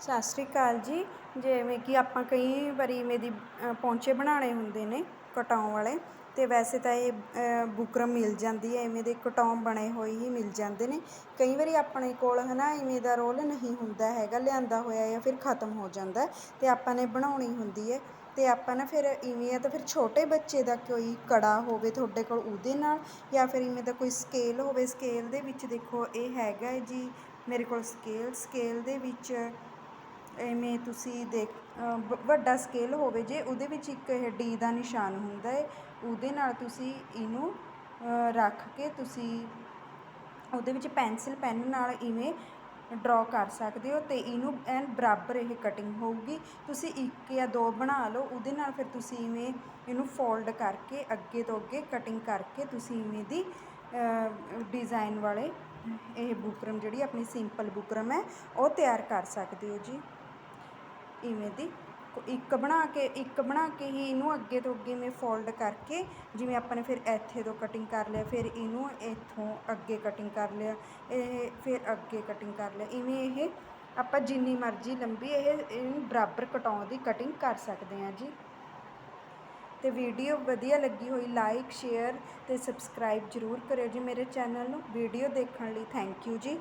ਸਤਿ ਸ਼੍ਰੀ ਅਕਾਲ ਜੀ। ਜਿਵੇਂ ਕਿ ਆਪਾਂ ਕਈ ਵਾਰੀ ਇਵੇਂ ਦੀ ਪੌਂਚੇ ਬਣਾਉਣੇ ਹੁੰਦੇ ਨੇ ਕਟਾਉਣ ਵਾਲੇ ਅਤੇ ਵੈਸੇ ਤਾਂ ਇਹ ਬੁਕਰਮ ਮਿਲ ਜਾਂਦੀ ਹੈ, ਇਵੇਂ ਦੇ ਕਟਾਉਣ ਬਣੇ ਹੋਏ ਹੀ ਮਿਲ ਜਾਂਦੇ ਨੇ। ਕਈ ਵਾਰੀ ਆਪਣੇ ਕੋਲ ਹੈ ਨਾ ਇਵੇਂ ਦਾ ਰੋਲ ਨਹੀਂ ਹੁੰਦਾ ਹੈਗਾ, ਲਿਆਂਦਾ ਹੋਇਆ ਜਾਂ ਫਿਰ ਖਤਮ ਹੋ ਜਾਂਦਾ ਅਤੇ ਆਪਾਂ ਨੇ ਬਣਾਉਣੀ ਹੁੰਦੀ ਹੈ। ਅਤੇ ਆਪਾਂ ਨਾ ਫਿਰ ਇਵੇਂ ਆ ਤਾਂ ਫਿਰ ਛੋਟੇ ਬੱਚੇ ਦਾ ਕੋਈ ਕੜਾ ਹੋਵੇ ਤੁਹਾਡੇ ਕੋਲ ਉਹਦੇ ਨਾਲ, ਜਾਂ ਫਿਰ ਇਵੇਂ ਦਾ ਕੋਈ ਸਕੇਲ ਹੋਵੇ ਸਕੇਲ ਦੇ ਵਿੱਚ ਦੇਖੋ, ਇਹ ਹੈਗਾ ਜੀ, ਮੇਰੇ ਕੋਲ ਸਕੇਲ ਸਕੇਲ ਦੇ ਵਿੱਚ ਇਵੇਂ ਤੁਸੀਂ ਦੇਖ ਵੱਡਾ ਸਕੇਲ ਹੋਵੇ, ਜੇ ਉਹਦੇ ਵਿੱਚ ਇੱਕ ਇਹ ਡੀ ਦਾ ਨਿਸ਼ਾਨ ਹੁੰਦਾ ਹੈ ਉਹਦੇ ਨਾਲ ਤੁਸੀਂ ਇਹਨੂੰ ਰੱਖ ਕੇ ਤੁਸੀਂ ਉਹਦੇ ਵਿੱਚ ਪੈਨਸਿਲ ਪੈਨ ਨਾਲ ਇਵੇਂ ਡਰਾ ਕਰ ਸਕਦੇ ਹੋ ਅਤੇ ਇਹਨੂੰ ਐਨ ਬਰਾਬਰ ਇਹ ਕਟਿੰਗ ਹੋਊਗੀ। ਤੁਸੀਂ ਇੱਕ ਜਾਂ ਦੋ ਬਣਾ ਲਓ, ਉਹਦੇ ਨਾਲ ਫਿਰ ਤੁਸੀਂ ਇਵੇਂ ਇਹਨੂੰ ਫੋਲਡ ਕਰਕੇ ਅੱਗੇ ਤੋਂ ਅੱਗੇ ਕਟਿੰਗ ਕਰਕੇ ਤੁਸੀਂ ਇਵੇਂ ਦੀ ਡਿਜ਼ਾਈਨ ਵਾਲੇ ਇਹ ਬੁਕਰਮ ਜਿਹੜੀ ਆਪਣੀ ਸਿੰਪਲ ਬੁਕਰਮ ਹੈ, ਉਹ ਤਿਆਰ ਕਰ ਸਕਦੇ ਹੋ ਜੀ। ਇਵੇਂ ਦੀ ਇੱਕ ਬਣਾ ਕੇ, ਇੱਕ ਬਣਾ ਕੇ ਹੀ ਇਹਨੂੰ ਅੱਗੇ ਤੋਂ ਅੱਗੇ ਮੈਂ ਫੋਲਡ ਕਰਕੇ ਜਿਵੇਂ ਆਪਾਂ ਨੇ ਫਿਰ ਇੱਥੇ ਤੋਂ ਕਟਿੰਗ ਕਰ ਲਿਆ, ਫਿਰ ਇਹਨੂੰ ਇੱਥੋਂ ਅੱਗੇ ਕਟਿੰਗ ਕਰ ਲਿਆ, ਇਹ ਫਿਰ ਅੱਗੇ ਕਟਿੰਗ ਕਰ ਲਿਆ। ਇਵੇਂ ਇਹ ਆਪਾਂ ਜਿੰਨੀ ਮਰਜ਼ੀ ਲੰਬੀ ਇਹ, ਇਹਨੂੰ ਬਰਾਬਰ ਕਟਾਉਣ ਦੀ ਕਟਿੰਗ ਕਰ ਸਕਦੇ ਹਾਂ ਜੀ। ਤੇ ਵੀਡੀਓ ਵਧੀਆ ਲੱਗੀ ਹੋਈ ਲਾਈਕ ਸ਼ੇਅਰ ਤੇ ਸਬਸਕ੍ਰਾਈਬ ਜ਼ਰੂਰ ਕਰਿਓ ਜੀ ਮੇਰੇ ਚੈਨਲ ਨੂੰ। ਵੀਡੀਓ ਦੇਖਣ ਲਈ ਥੈਂਕ ਯੂ ਜੀ।